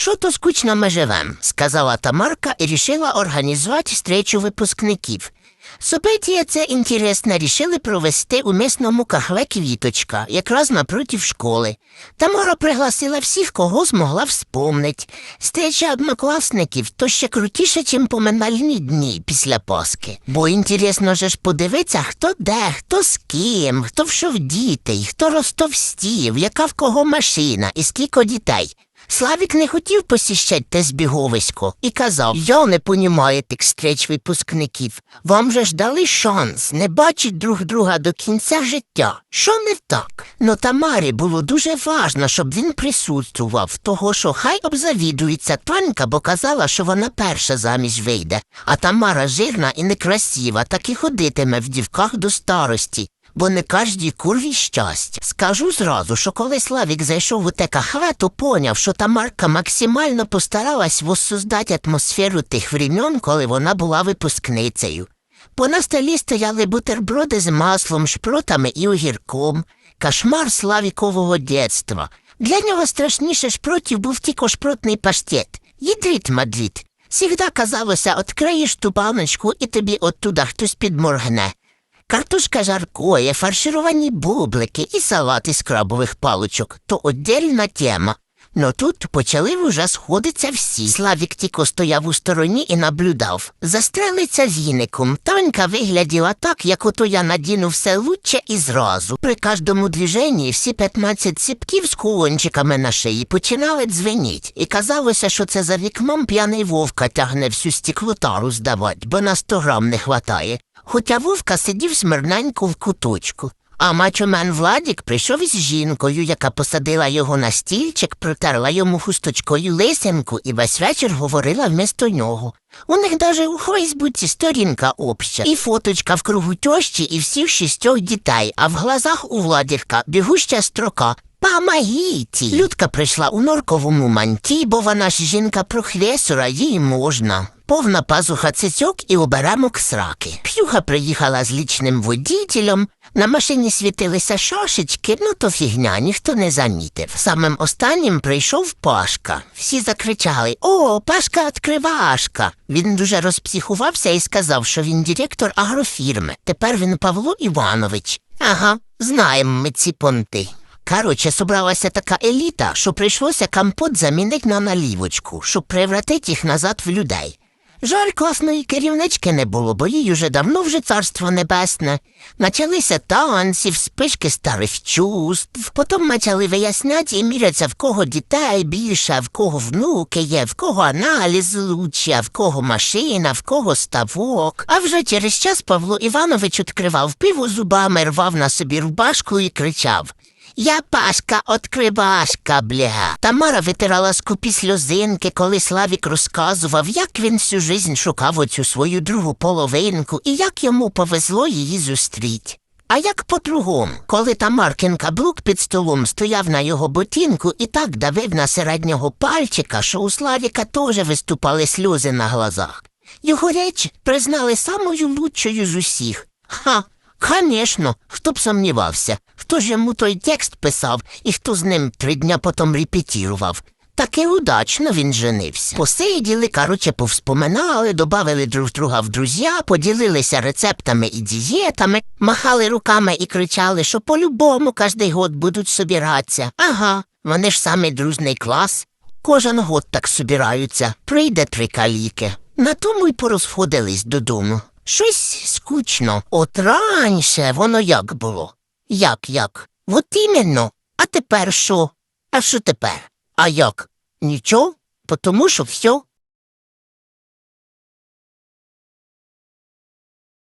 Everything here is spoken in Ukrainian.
Що то скучно ми живем, сказала Тамарка і рішила організувати встречу випускників. Событие це інтересно рішили провести у місному кафе «Квіточка», якраз напротив школи. Тамара пригласила всіх, кого змогла вспомнить. Встреча однокласників то ще крутіше, чим поминальні дні після Пасхи. Бо інтересно же ж подивитися, хто де, хто з ким, хто в що дітей, хто ростовстів, яка в кого машина і скільки дітей. Славік не хотів посіщать те збіговисько і казав Я не понімаю тих встреч випускників. Вам же ж дали шанс не бачить друг друга до кінця життя. Що не так? Ну Тамарі було дуже важно, щоб він присутствував, того що хай обзавідується Танька, бо казала, що вона перша заміж вийде, а Тамара жирна і некрасива, так і ходитиме в дівках до старості. Бо не кожній курві щастя. Скажу зразу, що коли Славік зайшов у кафе, то поняв, що Тамарка максимально постаралась воссоздати атмосферу тих времен, коли вона була випускницею. Бо на столі стояли бутерброди з маслом, шпротами і огірком, кошмар славікового дєтства. Для нього страшніше шпротів був тільки шпротний паштет. Їдріт, мадріт. Всігда казалося, откриєш ту баночку і тобі оттуда хтось підморгне. Картошка жаркоє, фаршировані бублики і салат із крабових паличок то отдельна тема. Но тут почали вже сходитися всі. Славік тільки стояв у стороні і наблюдав. Застрелиться віником. Танька вигляділа так, як ото я надіну все лучше і зразу. При кожному движенні всі 15 ціпків з кулончиками на шиї починали дзвеніть. І казалося, що це за вікном п'яний вовка тягне всю стеклотару здавать, бо на 100 грам не хватає. Хоча вовка сидів смирненько в куточку. А мачомен Владік прийшов із жінкою, яка посадила його на стільчик, протерла йому хусточкою лисенку і весь вечір говорила вмісто нього. У них даже у Фейсбуці сторінка обща, і фоточка в кругу тьощі і всіх шістьох дітей, а в глазах у Владівка бігуща строка. Помогіть! Людка прийшла у норковому манті, бо вона ж жінка професора, їй можна. Повна пазуха цицьок і оберемок сраки. П'юха приїхала з лічним водітелем, на машині світилися шашечки, ну то фігня, ніхто не замітив. Самим останнім прийшов Пашка. Всі закричали О, Пашка відкривашка. Він дуже розпсіхувався і сказав, що він директор агрофірми. Тепер він Павло Іванович. Ага, знаємо ми ці понти. Короче, собралася така еліта, що прийшлося компот замінити на налівочку, щоб превратити їх назад в людей. Жаль, класної керівнички не було, бо їй уже давно вже царство небесне. Началися танці, вспишки старих чувств, потім почали виясняти і міряться, в кого дітей більше, в кого внуки є, в кого аналіз лучше, а в кого машина, в кого ставок. А вже через час Павло Іванович відкривав пиво зубами, рвав на собі рубашку і кричав я Пашка открибашка, бля. Тамара витирала скупі сльозинки, коли Славік розказував, як він всю жизнь шукав оцю свою другу половинку і як йому повезло її зустріть. А як по-другому, коли Тамаркин каблук під столом стояв на його ботинку і так давив на середнього пальчика, що у Славіка теж виступали сльози на глазах. Його речі признали самою лучшою з усіх. Ха, Конечно, хто б сумнівався, хто ж йому той текст писав і хто з ним три дня потім репетірував. Таки удачно він женився. Посиділи, короче, повспоминали, добавили друг друга в друзя, поділилися рецептами і дієтами, махали руками і кричали, що по-любому кожний год будуть собиратися. Ага, вони ж самий дружний клас. Кожен год так собираються, прийде три каліки. На тому й порозходились додому. Щось скучно. От раніше воно як було? Як, як? От іменно. А тепер що? А що тепер? А як? Нічого? Потому що все